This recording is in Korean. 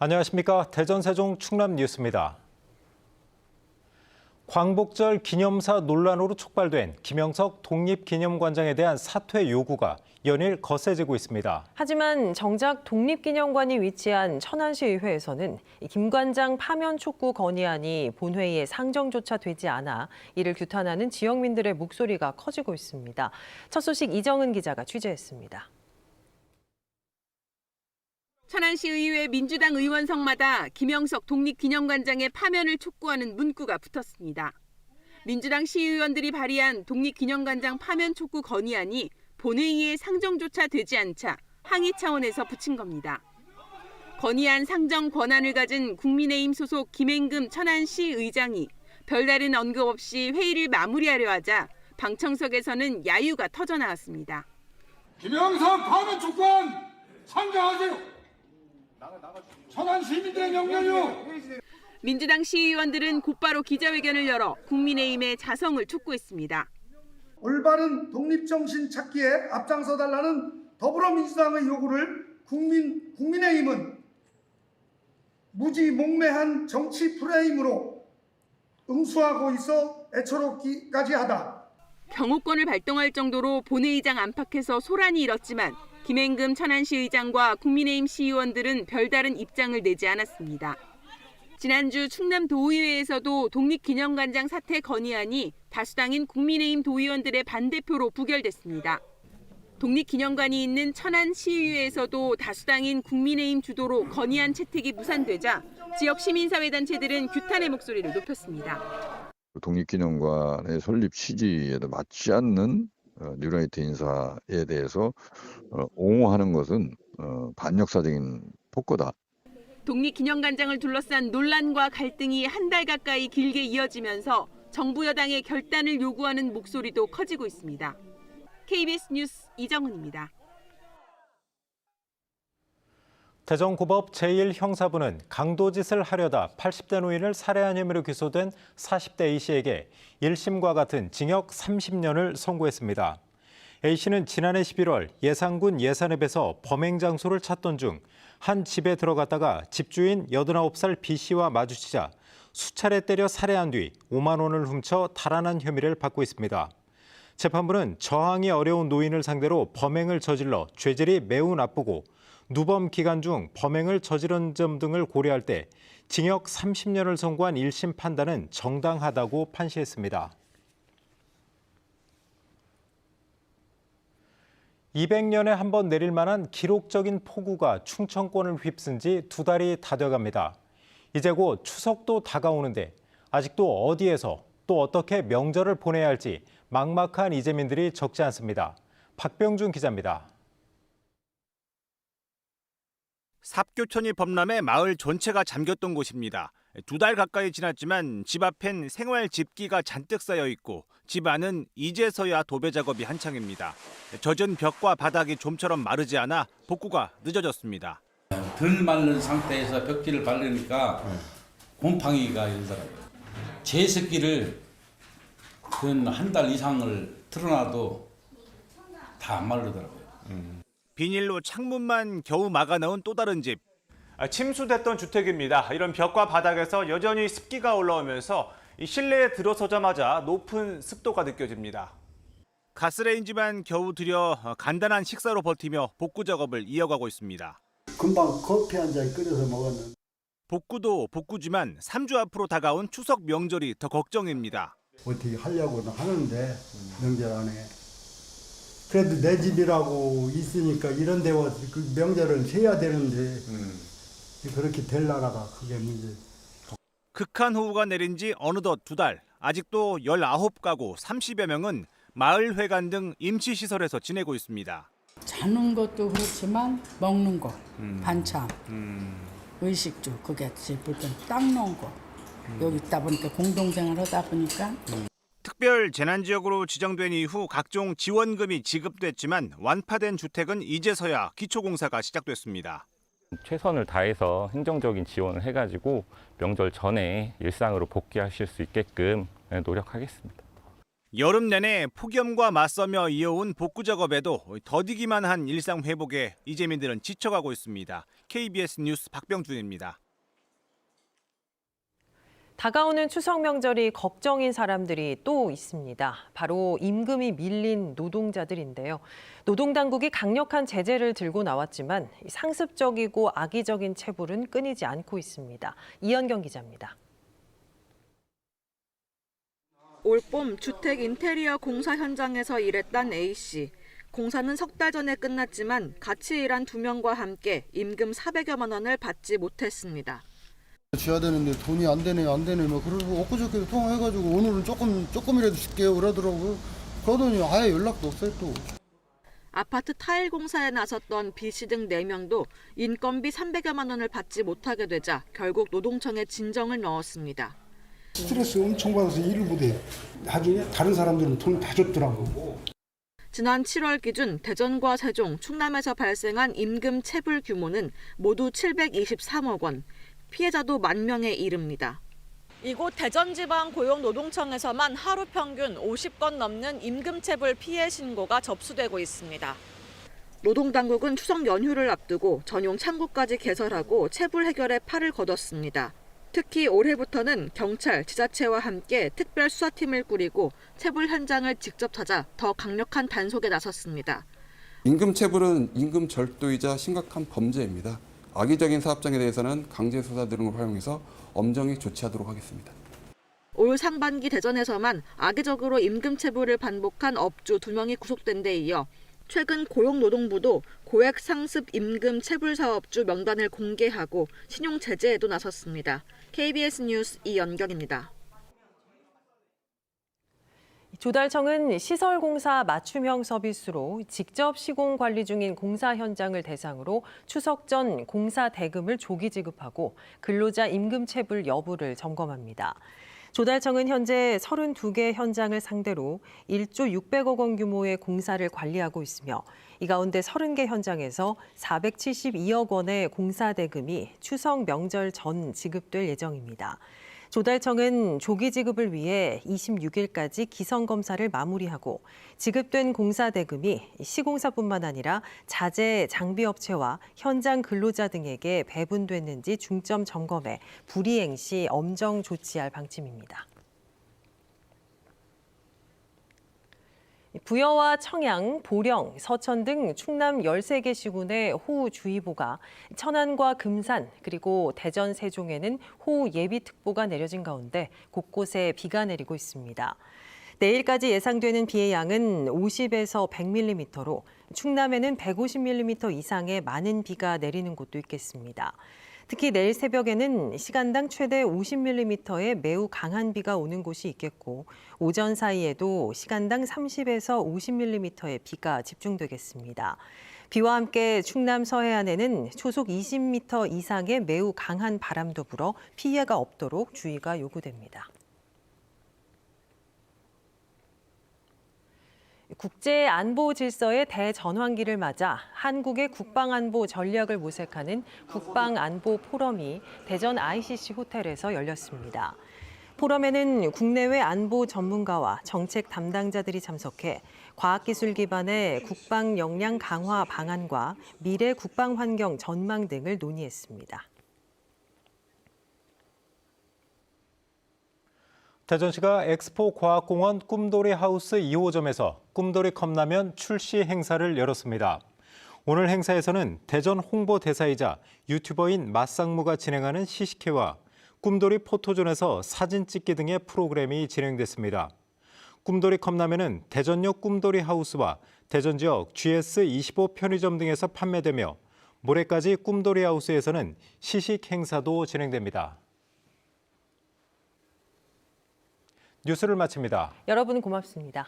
안녕하십니까. 대전 세종 충남 뉴스입니다. 광복절 기념사 논란으로 촉발된 김영석 독립기념관장에 대한 사퇴 요구가 연일 거세지고 있습니다. 하지만 정작 독립기념관이 위치한 천안시의회에서는 이김 관장 파면 촉구 건의안이 본회의에 상정조차 되지 않아 이를 규탄하는 지역민들의 목소리가 커지고 있습니다. 첫 소식 이정은 기자가 취재했습니다. 천안시의회 민주당 의원석마다 김영석 독립기념관장의 파면을 촉구하는 문구가 붙었습니다. 민주당 시의원들이 발의한 독립기념관장 파면 촉구 건의안이 본회의에 상정조차 되지 않자 항의 차원에서 붙인 겁니다. 건의안 상정 권한을 가진 국민의힘 소속 김행금 천안시 의장이 별다른 언급 없이 회의를 마무리하려 하자 방청석에서는 야유가 터져 나왔습니다. 김영석 파면 촉구안 상정하세요. 천안 시민들의 명령이요. 민주당 시의원들은 곧바로 기자회견을 열어 국민의힘의 자성을 촉구했습니다. 올바른 독립정신 찾기에 앞장서 달라는 더불어민주당의 요구를 국민, 국민의힘은 무지몽매한 정치 프레임으로 응수하고 있어 애처롭기까지 하다. 경호권을 발동할 정도로 본회의장 안팎에서 소란이 일었지만 김행금 천안시 의장과 국민의힘 시의원들은 별다른 입장을 내지 않았습니다. 지난주 충남 도의회에서도 독립기념관장 사퇴 건의안이 다수당인 국민의힘 도의원들의 반대표로 부결됐습니다. 독립기념관이 있는 천안시의회에서도 다수당인 국민의힘 주도로 건의안 채택이 무산되자 지역 시민사회단체들은 규탄의 목소리를 높였습니다. 독립기념관의 설립 취지에도 맞지 않는 어, 뉴라이트 인사에 대해서 어, 옹호하는 것은 어, 반역사적인 폭거다. 독립기념관장을 둘러싼 논란과 갈등이 한 달 가까이 길게 이어지면서 정부 여당의 결단을 요구하는 목소리도 커지고 있습니다. KBS 뉴스 이정은입니다. 대전고법 제1형사부는 강도짓을 하려다 80대 노인을 살해한 혐의로 기소된 40대 A씨에게 1심과 같은 징역 30년을 선고했습니다. A씨는 지난해 11월 예산군 예산읍에서 범행 장소를 찾던 중 한 집에 들어갔다가 집주인 89살 B씨와 마주치자 수차례 때려 살해한 뒤 5만 원을 훔쳐 달아난 혐의를 받고 있습니다. 재판부는 저항이 어려운 노인을 상대로 범행을 저질러 죄질이 매우 나쁘고 누범 기간 중 범행을 저지른 점 등을 고려할 때 징역 30년을 선고한 1심 판단은 정당하다고 판시했습니다. 200년에 한 번 내릴 만한 기록적인 폭우가 충청권을 휩쓴 지 두 달이 다 돼갑니다. 이제 곧 추석도 다가오는데 아직도 어디에서 또 어떻게 명절을 보내야 할지 막막한 이재민들이 적지 않습니다. 박병준 기자입니다. 삽교천이 범람해 마을 전체가 잠겼던 곳입니다. 두 달 가까이 지났지만 집 앞엔 생활 집기가 잔뜩 쌓여 있고 집 안은 이제서야 도배 작업이 한창입니다. 젖은 벽과 바닥이 좀처럼 마르지 않아 복구가 늦어졌습니다. 덜 마른 상태에서 벽지를 바르니까 곰팡이가 일더라고요. 제습기를 한달 이상을 틀어놔도 다 안 마르더라고요. 비닐로 창문만 겨우 막아놓은 또 다른 집. 아, 침수됐던 주택입니다. 이런 벽과 바닥에서 여전히 습기가 올라오면서 이 실내에 들어서자마자 높은 습도가 느껴집니다. 가스레인지만 겨우 들여 간단한 식사로 버티며 복구 작업을 이어가고 있습니다. 금방 커피 한 잔 끓여서 먹었는데 복구도 복구지만 3주 앞으로 다가온 추석 명절이 더 걱정입니다. 어떻게 하려고는 하는데 명절 안에 그래도 내 집이라고 있으니까 이런 데 와서 그 명절을 세야 되는데 그렇게 될 나라가 그게 문제. 극한 호우가 내린 지 어느덧 두 달. 아직도 19가구 30여 명은 마을회관 등 임시시설에서 지내고 있습니다. 자는 것도 그렇지만 먹는 거, 반찬, 의식주 그게 제일 불편. 딱 놓은 거. 여기 있다 보니까 공동생활 하다 보니까 특별 재난 지역으로 지정된 이후 각종 지원금이 지급됐지만 완파된 주택은 이제서야 기초공사가 시작됐습니다. 최선을 다해서 행정적인 지원을 해가지고 명절 전에 일상으로 복귀하실 수 있게끔 노력하겠습니다. 여름 내내 폭염과 맞서며 이어온 복구 작업에도 더디기만 한 일상 회복에 이재민들은 지쳐가고 있습니다. KBS 뉴스 박병준입니다. 다가오는 추석 명절이 걱정인 사람들이 또 있습니다. 바로 임금이 밀린 노동자들인데요. 노동당국이 강력한 제재를 들고 나왔지만 상습적이고 악의적인 체불은 끊이지 않고 있습니다. 이현경 기자입니다. 올봄 주택 인테리어 공사 현장에서 일했던 A씨. 공사는 석 달 전에 끝났지만 같이 일한 두 명과 함께 임금 400여만 원을 받지 못했습니다. 줘야 되는데 돈이 안 되네 안 되네 막 그러고 엊그저께 통화해가지고 오늘은 조금 조금이라도 줄게요 그러더라고요. 그러더니 아예 연락도 없어요 또. 아파트 타일 공사에 나섰던 B씨 등 4명도 인건비 300여만 원을 받지 못하게 되자 결국 노동청에 진정을 넣었습니다. 스트레스 엄청 받아서 일을 못해. 나중에 다른 사람들은 돈다 줬더라고. 지난 7월 기준 대전과 세종, 충남에서 발생한 임금 체불 규모는 모두 723억 원. 피해자도 만 명에 이릅니다. 이곳 대전지방고용노동청에서만 하루 평균 50건 넘는 임금체불 피해 신고가 접수되고 있습니다. 노동당국은 추석 연휴를 앞두고 전용 창구까지 개설하고 체불 해결에 팔을 걷었습니다. 특히 올해부터는 경찰, 지자체와 함께 특별 수사팀을 꾸리고 체불 현장을 직접 찾아 더 강력한 단속에 나섰습니다. 임금 체불은 임금 절도이자 심각한 범죄입니다. 악의적인 사업장에 대해서는 강제 수사 등을 활용해서 엄정히 조치하도록 하겠습니다. 올 상반기 대전에서만 악의적으로 임금 체불을 반복한 업주 2명이 구속된 데 이어 최근 고용노동부도 고액 상습 임금 체불 사업주 명단을 공개하고 신용 제재에도 나섰습니다. KBS 뉴스 이연경입니다. 조달청은 시설공사 맞춤형 서비스로 직접 시공 관리 중인 공사 현장을 대상으로 추석 전 공사 대금을 조기 지급하고 근로자 임금 체불 여부를 점검합니다. 조달청은 현재 32개 현장을 상대로 1조 600억 원 규모의 공사를 관리하고 있으며 이 가운데 30개 현장에서 472억 원의 공사 대금이 추석 명절 전 지급될 예정입니다. 조달청은 조기 지급을 위해 26일까지 기성 검사를 마무리하고 지급된 공사 대금이 시공사뿐만 아니라 자재 장비 업체와 현장 근로자 등에게 배분됐는지 중점 점검해 불이행 시 엄정 조치할 방침입니다. 부여와 청양, 보령, 서천 등 충남 13개 시군의 호우주의보가 천안과 금산 그리고 대전, 세종에는 호우 예비특보가 내려진 가운데 곳곳에 비가 내리고 있습니다. 내일까지 예상되는 비의 양은 50에서 100mm로 충남에는 150mm 이상의 많은 비가 내리는 곳도 있겠습니다. 특히 내일 새벽에는 시간당 최대 50mm의 매우 강한 비가 오는 곳이 있겠고 오전 사이에도 시간당 30에서 50mm의 비가 집중되겠습니다. 비와 함께 충남 서해안에는 초속 20m 이상의 매우 강한 바람도 불어 피해가 없도록 주의가 요구됩니다. 국제 안보 질서의 대전환기를 맞아 한국의 국방 안보 전략을 모색하는 국방 안보 포럼이 대전 ICC 호텔에서 열렸습니다. 포럼에는 국내외 안보 전문가와 정책 담당자들이 참석해 과학기술 기반의 국방 역량 강화 방안과 미래 국방 환경 전망 등을 논의했습니다. 대전시가 엑스포 과학공원 꿈돌이 하우스 2호점에서 꿈돌이 컵라면 출시 행사를 열었습니다. 오늘 행사에서는 대전 홍보대사이자 유튜버인 맛상무가 진행하는 시식회와 꿈돌이 포토존에서 사진 찍기 등의 프로그램이 진행됐습니다. 꿈돌이 컵라면은 대전역 꿈돌이 하우스와 대전 지역 GS25 편의점 등에서 판매되며 모레까지 꿈돌이 하우스에서는 시식 행사도 진행됩니다. 뉴스를 마칩니다. 여러분 고맙습니다.